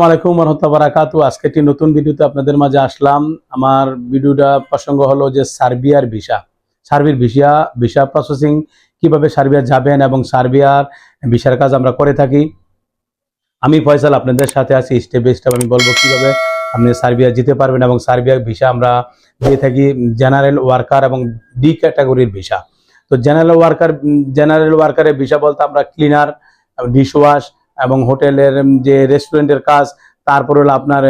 আলাইকুম রহমতুল্লাহ বারাকাতু আজকে একটি নতুন ভিডিওতে আপনাদের মাঝে আসলাম। আমার ভিডিওটা প্রসঙ্গ হলো যে সার্বিয়ার ভিসা। সার্বিয়ার ভিসা ভিসা প্রসেসিং কীভাবে সার্বিয়া যাবেন এবং সার্বিয়ার ভিসার কাজ আমরা করে থাকি। আমি ফয়সাল, আপনাদের সাথে আছি স্টেপ বাই স্টেপ আমি বলব কীভাবে আপনি সার্বিয়া যেতে পারবেন এবং সার্বিয়ার ভিসা আমরা দিয়ে থাকি। জেনারেল ওয়ার্কার এবং ডি ক্যাটাগরির ভিসা। তো জেনারেল ওয়ার্কার জেনারেল ওয়ার্কারের ভিসা বলতে আমরা ক্লিনার ডিশ ওয়াশ এবং হোটেলের যে রেস্টুরেন্টের কাজ, তারপর হলো আপনার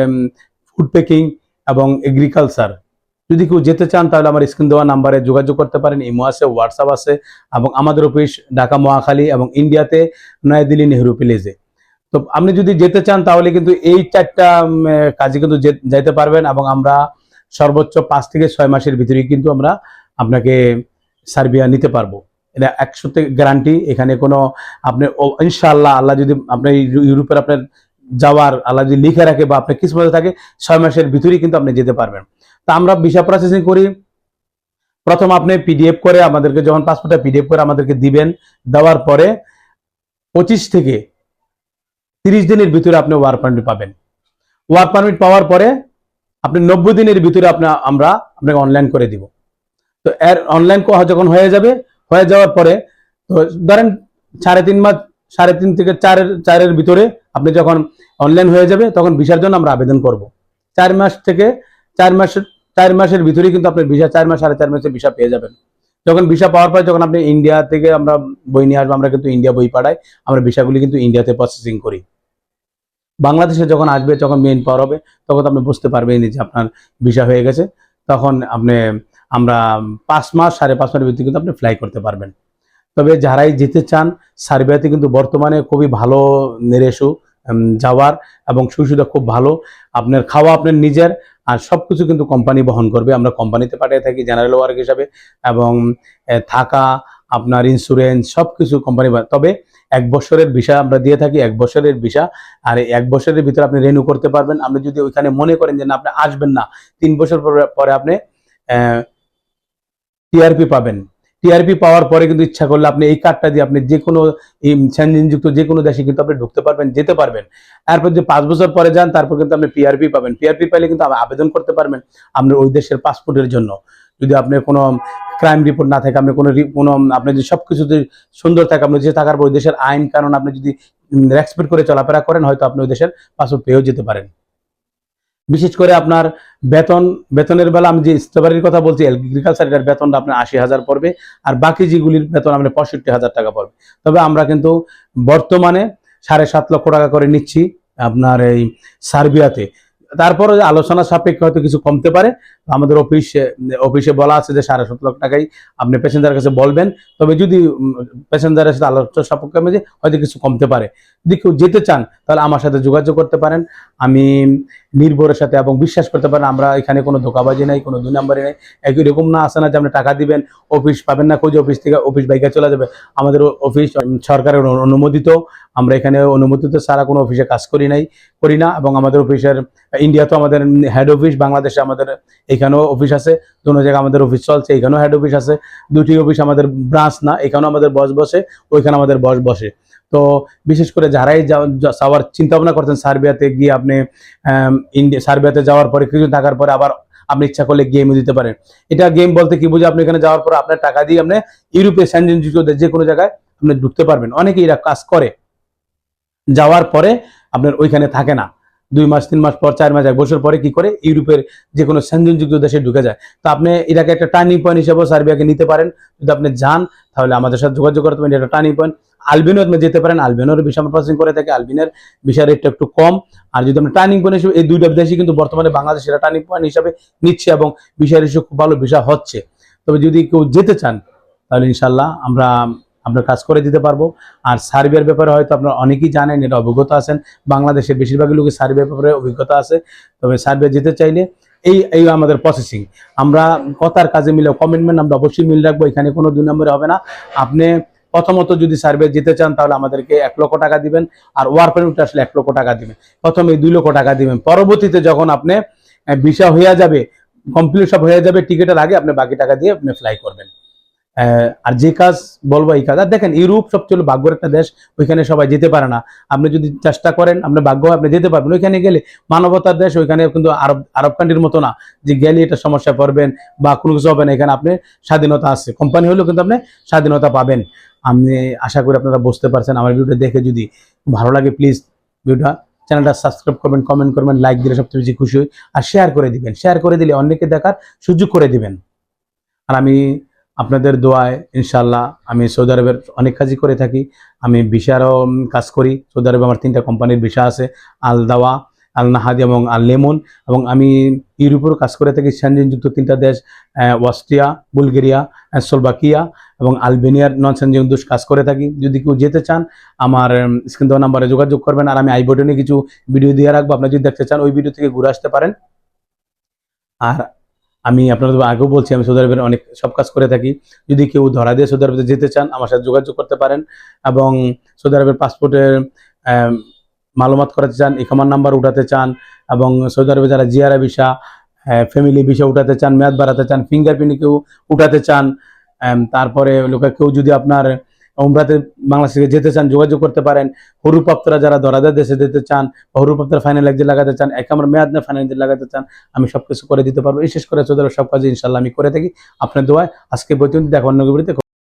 ফুড পেকিং এবং এগ্রিকালচার যদি কেউ যেতে চান, তাহলে আমার স্ক্রিন দেওয়া নাম্বারে যোগাযোগ করতে পারেন। ইমো আছে হোয়াটসঅ্যাপ আছে এবং আমাদের অফিস ঢাকা মহাখালী এবং ইন্ডিয়াতে নয়াদিল্লি নেহরু প্লেজে তো আপনি যদি যেতে চান, তাহলে কিন্তু এই চারটা কাজে কিন্তু যাইতে পারবেন এবং আমরা সর্বোচ্চ পাঁচ থেকে ছয় মাসের ভিতরেই কিন্তু আমরা আপনাকে সার্বিয়া নিতে পারব। এটা একশো থেকে গ্যারান্টি এখানে কোনো আপনি ইনশাআল্লাহ আল্লাহ যদি আপনি ইউরোপের আপনার যাওয়ার, আল্লাহ যদি লিখে রাখে বা আপনার কিসমতে থাকে, ছয় মাসের ভিতরেই কিন্তু আপনি যেতে পারবেন। তা আমরা ভিসা প্রসেসিং করি। প্রথম আপনি পিডিএফ করে আমাদেরকে যখন পাসপোর্টটা পিডিএফ করে আমাদেরকে দিবেন, দেওয়ার পরে পঁচিশ থেকে তিরিশ দিনের ভিতরে আপনি ওয়ার পারমিট পাবেন। ওয়ার পারমিট পাওয়ার পরে আপনি নব্বই দিনের ভিতরে আপনি, আমরা আপনাকে অনলাইন করে দিব। তো এর অনলাইন যখন হয়ে যাবে হয়ে যাওয়ার পরে, তো ধরেন সাড়ে তিন মাস, সাড়ে তিন থেকে চারের চারের ভিতরে আপনি যখন অনলাইন হয়ে যাবে, তখন ভিসার জন্য আমরা আবেদন করব। চার মাস থেকে চার মাসের চার মাসের ভিতরেই কিন্তু আপনি ভিসা, চার মাস, সাড়ে চার মাসের ভিসা পেয়ে যাবেন। যখন ভিসা পাওয়ার পরে যখন আপনি ইন্ডিয়া থেকে আমরা বই নিয়ে আসব, আমরা কিন্তু ইন্ডিয়া বই পাঠাই, আমরা ভিসাগুলি কিন্তু ইন্ডিয়াতে প্রসেসিং করি। বাংলাদেশে যখন আসবে, যখন মেইন পাওয়ার হবে, তখন আপনি বুঝতে পারবেন যে আপনার ভিসা হয়ে গেছে। তখন আপনি আমরা পাঁচ মাস, সাড়ে পাঁচ মাসের ভিতরে কিন্তু আপনি ফ্লাই করতে পারবেন। তবে যারাই যেতে চান, সার্বিয়াতে কিন্তু বর্তমানে খুবই ভালো নেরেসু যাওয়ার এবং সুবিধা খুব ভালো। আপনার খাওয়া আপনার নিজের আর সবকিছু কিন্তু কোম্পানি বহন করবে। আমরা কোম্পানিতে পাঠিয়ে থাকি জেনারেল ওয়ার্ক হিসাবে এবং থাকা, আপনার ইন্স্যুরেন্স সবকিছু কোম্পানি তবে এক বছরের ভিসা আমরা দিয়ে থাকি, এক বছরের ভিসা আর এক বছরের ভিতরে আপনি রেনু করতে পারবেন। আপনি যদি ওইখানে মনে করেন যে না, আপনি আসবেন না, তিন বছর পরে আপনি টিআরপি পাবেন। টিআরপি পাওয়ার পরে কিন্তু ইচ্ছা করলে আপনি এই কার্ডটা দিয়ে আপনি যে কোনো যুক্ত যে কোনো দেশে কিন্তু আপনি ঢুকতে পারবেন, যেতে পারবেন। এরপর যে পাঁচ বছর পরে যান, তারপর কিন্তু আপনি পিআরপি পাবেন। পিআরপি পাইলে কিন্তু আবেদন করতে পারবেন আপনার ওই দেশের পাসপোর্টের জন্য। যদি আপনি কোনো ক্রাইম রিপোর্ট না থাকে, আপনি কোনো কোনো আপনি যদি সবকিছু যদি সুন্দর থাকে, আপনি যে থাকার পর ওই দেশের আইন কারণ আপনি যদি রেসপেক্ট করে চলাফেরা করেন, হয়তো আপনি ওই দেশের পাসপোর্ট পেয়েও যেতে পারেন। বিশেষ করে আপনার বেতন, বেতনের বেলা আমি যে স্ট্রবেরির কথা বলছি এগ্রিকালচারের বেতনটা আপনার আশি হাজার পড়বে, আর বাকি যেগুলির বেতন আপনার পঁয়ষট্টি হাজার টাকা পড়বে। তবে আমরা কিন্তু বর্তমানে সাড়ে সাত লক্ষ টাকা করে নিচ্ছি আপনার এই সার্বিয়াতে। তারপরে আলোচনা সাপেক্ষে হয়তো কিছু কমতে পারে আমাদের অফিসে অফিসে বলা আছে যে সাড়ে সাত লক্ষ টাকাই আপনি প্যাসেঞ্জারের কাছে বলবেন। তবে যদি প্যাসেঞ্জারের সাথে আলোচনা সাপেক্ষে মেজে হয়তো কিছু কমতে পারে। যদি কেউ যেতে চান, তাহলে আমার সাথে যোগাযোগ করতে পারেন। আমি নির্ভরের সাথে এবং বিশ্বাস করতে পারেন, আমরা এখানে কোনো ধোকাবাজি নাই, কোনো দুই নম্বরে নাই। একই রকম না আসে না যে আপনি টাকা দিবেন, অফিস পাবেন না, খুঁজে অফিস থেকে অফিস বাইকে চলে যাবে। আমাদের অফিস সরকারের অনুমোদিত। আমরা এখানে অনুমোদিত ছাড়া কোনো অফিসে কাজ করি নাই, করি না। এবং আমাদের অফিসের, ইন্ডিয়া তো আমাদের হেড অফিস বাংলাদেশে আমাদের এখানেও অফিস আছে দুটো জায়গায় আমাদের অফিস চলছে, এখানেও হেড অফিস আছে। দুটি অফিস আমাদের ব্রাঞ্চ না, এখানেও আমাদের বস বসে, ওইখানে আমাদের বস বসে। তো বিশেষ করে যারাই যাওয়ার চিন্তা ভাবনা করছেন সার্বিয়াতে গিয়ে আপনি ইন্ডিয়া সার্বিয়াতে যাওয়ার পরে, কিছু থাকার পরে আবার আপনি ইচ্ছা করলে গেমও দিতে পারেন। এটা গেম বলতে কি বুঝে আপনি এখানে যাওয়ার পরে আপনার টাকা দিয়ে আপনি ইউরোপে স্যান্ডেন যে কোনো জায়গায় আপনি ঢুকতে পারবেন। অনেকে এরা কাজ করে, যাওয়ার পরে আপনার ওইখানে থাকে না। দুই মাস, তিন মাস পর, চার মাস, এক বছর পরে কি করে ইউরোপের যে কোনো স্যান্ডেনযুক্ত দেশে ঢুকে যায়। তো আপনি এটাকে একটা টার্নিং পয়েন্ট হিসেবে সার্বিয়াকে নিতে পারেন। যদি আপনি যান, তাহলে আমাদের সাথে যোগাযোগ করতে পারেন এটা টার্নিং পয়েন্ট আলবিনো আপনি যেতে পারেন, আলবিনোর বিষয় আমরা প্রসেসিং করে থাকি, আলবিনের বিষয় রেটটা একটু কম। আর যদি আমরা টার্নিং পয়েন্ট হিসেবে, এই দুইটা দেশই কিন্তু বর্তমানে বাংলাদেশের টার্নিং পয়েন্ট হিসাবে নিচ্ছে এবং বিষয়ের হিসেবে খুব ভালো বিষয় হচ্ছে। তবে যদি কেউ যেতে চান, তাহলে ইনশাল্লাহ আমরা আপনার কাজ করে দিতে পারব। আর সার্বিয়ার ব্যাপারে হয়তো আপনারা অনেকেই জানেন এটা অভিজ্ঞতা আছেন। বাংলাদেশের বেশিরভাগ লোকের সার্বিয়ার ব্যাপারে অভিজ্ঞতা আছে। তবে সার্বিয়া যেতে চাইলে এই এই আমাদের প্রসেসিং আমরা কথার কাজে মিলে কমিটমেন্ট আমরা অবশ্যই মিল রাখব। এখানে কোনো দুই নম্বরে হবে না। আপনি প্রথমত যদি সার্ভে যেতে চান, তাহলে আমাদেরকে এক লক্ষ টাকা দিবেন। আর ওয়ার আসলে এক লক্ষ টাকা দিবেন। প্রথমে দুই লক্ষ টাকা দিবেন। পরবর্তীতে যখন আপনি ভিসা হয়ে যাবে কমপ্লিট সব হয়ে যাবে টিকিটের আগে আপনি বাকি টাকা দিয়ে আপনি ফ্লাই করবেন। আর যে কাজ বলব এই কাজ। আর দেখেন, ইউরোপ সবচেয়ে ভাগ্যের একটা দেশ, ওইখানে সবাই যেতে পারে না। আপনি যদি চেষ্টা করেন আপনার ভাগ্য আপনি যেতে পারবেন। ওইখানে গেলে মানবতার দেশ, ওইখানে কিন্তু আরব আরব কান্ট্রির মতো না। যে গেলে এটা সমস্যা পড়বেন বা কোনো কিছু হবে না। এখানে আপনি স্বাধীনতা আছে। কোম্পানি হলেও কিন্তু আপনি স্বাধীনতা পাবেন। আমি আশা করি আপনারা বুঝতে পারছেন। আমার ভিডিওটা দেখে যদি ভালো লাগে প্লিজ ভিডিওটা, চ্যানেলটা সাবস্ক্রাইব করবেন কমেন্ট করবেন লাইক দিলে সবচেয়ে বেশি খুশি হই। আর শেয়ার করে দিবেন। শেয়ার করে দিলে অনেকে দেখার সুযোগ করে দিবেন। আর আমি আপনাদের দোয়ায় ইনশাল্লাহ আমি সৌদি আরবের অনেক কাজই করে থাকি। আমি ভিসারও কাজ করি। সৌদি আরবে আমার তিনটা কোম্পানির ভিসা আছে আল দাওয়া আল নাহাদি এবং আল লেমন এবং আমি ইউরোপেরও কাজ করে থাকি সেনজেনযুক্ত তিনটা দেশ অস্ট্রিয়া, বুলগেরিয়া সোলবাকিয়া এবং আলবেনিয়ার নন সেনজেনযুক্ত কাজ করে থাকি। যদি কেউ যেতে চান, আমার স্ক্রিন দেওয়া নাম্বারে যোগাযোগ করবেন। আর আমি আই বটনে কিছু ভিডিও দিয়ে রাখব। আপনারা যদি দেখতে চান, ওই ভিডিও থেকে ঘুরে আসতে পারেন। আর আমি আপনাদের আগেও বলছি, আমি সৌদি আরবের অনেক সব কাজ করে থাকি। যদি কেউ ধরা দিয়ে সৌদি আরবে যেতে চান, আমার সাথে যোগাযোগ করতে পারেন এবং সৌদি আরবের পাসপোর্টের মালুমাত করাতে চান, ইকামার নাম্বার উঠাতে চান এবং সৌদি আরবে যারা জিয়ারা ভিসা ফ্যামিলি ভিসা উঠাতে চান, মেয়াদ বাড়াতে চান ফিঙ্গারপ্রিন্ট কেউ উঠাতে চান তারপরে লোকে কেউ যদি আপনার উমরাতে বাংলাদেশ থেকে যেতে চান, যোগাযোগ করতে পারেন হরুপ্রাপ্তরা যারা দরাদা দেশে যেতে চান বা হরুপ্রাপ্তরা ফাইনাল একদিন লাগাতে চান, এক আমার মেয়াদ না ফাইনাল একদিন লাগাতে চান, আমি সব কিছু করে দিতে পারব। বিশেষ করে চোদ্দ সব কাজ ইনশাল্লাহ আমি করে থাকি। আপনার দোয়ায় আজকে পর্যন্ত দেখো অন্য